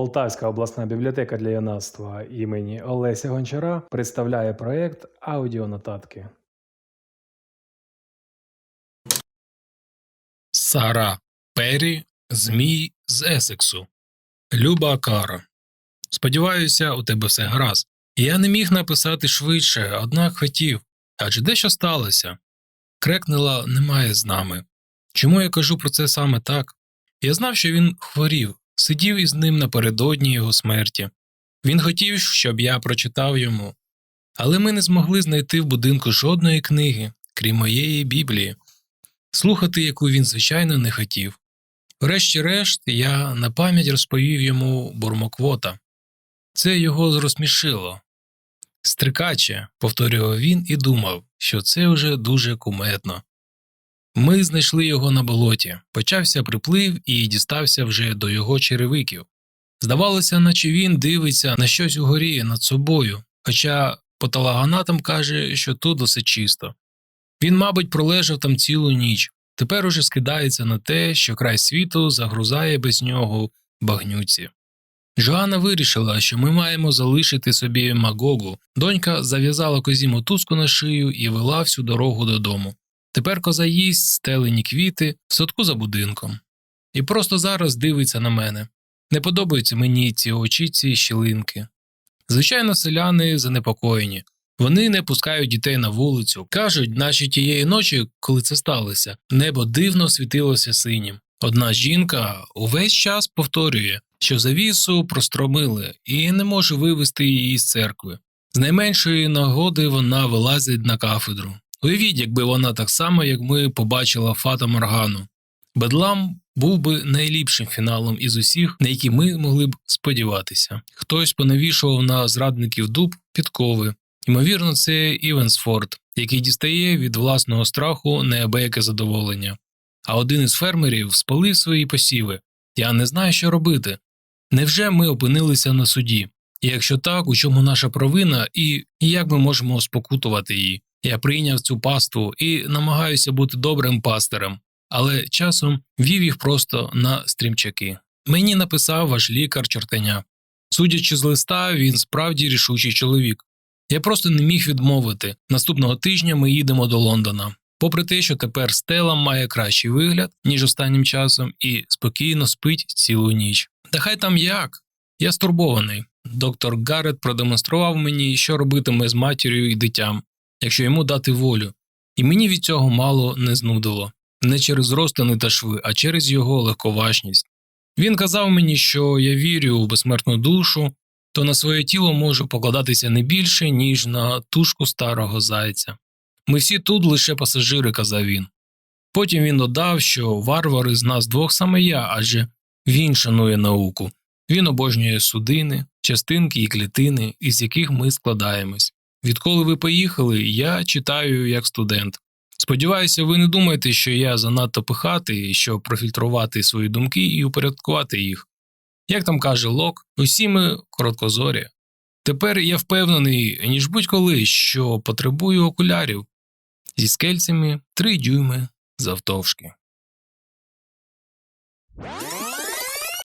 Полтавська обласна бібліотека для юнацтва імені Олеся Гончара представляє проект аудіонотатки. Сара Перрі Змій з Есексу. Люба Кара. Сподіваюся, у тебе все гаразд. Я не міг написати швидше, однак хотів. Адже дещо сталося. Крекнела немає з нами. Чому я кажу про це саме так? Я знав, що він хворів, сидів із ним напередодні його смерті. Він хотів, щоб я прочитав йому. Але ми не змогли знайти в будинку жодної книги, крім моєї Біблії слухати яку він, звичайно, не хотів. Врешті-решт, я на пам'ять розповів йому бурмоквота. Це його розсмішило. Стрикаче, повторював він і думав, що це вже дуже кумедно. Ми знайшли його на болоті, почався приплив і дістався вже до його черевиків. Здавалося, наче він дивиться на щось угорі над собою, хоча патологоанатом каже, що тут усе чисто. Він, мабуть, пролежав там цілу ніч, тепер уже скидається на те, що край світу загрузає без нього багнюці. Жоанна вирішила, що ми маємо залишити собі Магогу. Донька зав'язала козі мотузку на шию і вела всю дорогу додому. Тепер коза їсть стелені квіти в садку за будинком. І просто зараз дивиться на мене. Не подобаються мені ці очі, ці щілинки. Звичайно, селяни занепокоєні. Вони не пускають дітей на вулицю. Кажуть, наче тієї ночі, коли це сталося, небо дивно світилося синім. Одна жінка увесь час повторює, що завісу простромили і не може вивести її з церкви. З найменшої нагоди вона вилазить на кафедру. Уявіть, якби вона так само, як ми побачила Фата Моргану. Бедлам був би найліпшим фіналом із усіх, на які ми могли б сподіватися. Хтось понавішував на зрадників дуб підкови. Ймовірно, це Івенсфорд, який дістає від власного страху неабияке задоволення. А один із фермерів спалив свої посіви. Я не знаю, що робити. Невже ми опинилися на суді? І якщо так, у чому наша провина, і, як ми можемо спокутувати її? Я прийняв цю паству і намагаюся бути добрим пастирем, але часом вів їх просто на стрімчаки. Мені написав ваш лікар чортеня. Судячи з листа, він справді рішучий чоловік. Я просто не міг відмовити. Наступного тижня ми їдемо до Лондона. Попри те, що тепер Стела має кращий вигляд, ніж останнім часом, і спокійно спить цілу ніч. Та хай там як. Я стурбований. Доктор Гаррет продемонстрував мені, що робитиме з матір'ю і дитям, якщо йому дати волю, і мені від цього мало не знудило не через розтини та шви, а через його легковажність. Він казав мені, що я вірю у безсмертну душу, то на своє тіло можу покладатися не більше, ніж на тушку старого зайця. Ми всі тут лише пасажири, казав він. Потім він додав, що варвари з нас двох саме я, адже він шанує науку. Він обожнює судини, частинки і клітини, із яких ми складаємось. Відколи ви поїхали, я читаю як студент. Сподіваюся, ви не думаєте, що я занадто пихатий, щоб профільтрувати свої думки і упорядкувати їх. Як там каже Лок, усі ми короткозорі. Тепер я впевнений, ніж будь-коли, що потребую окулярів зі скельцями три дюйми завтовшки.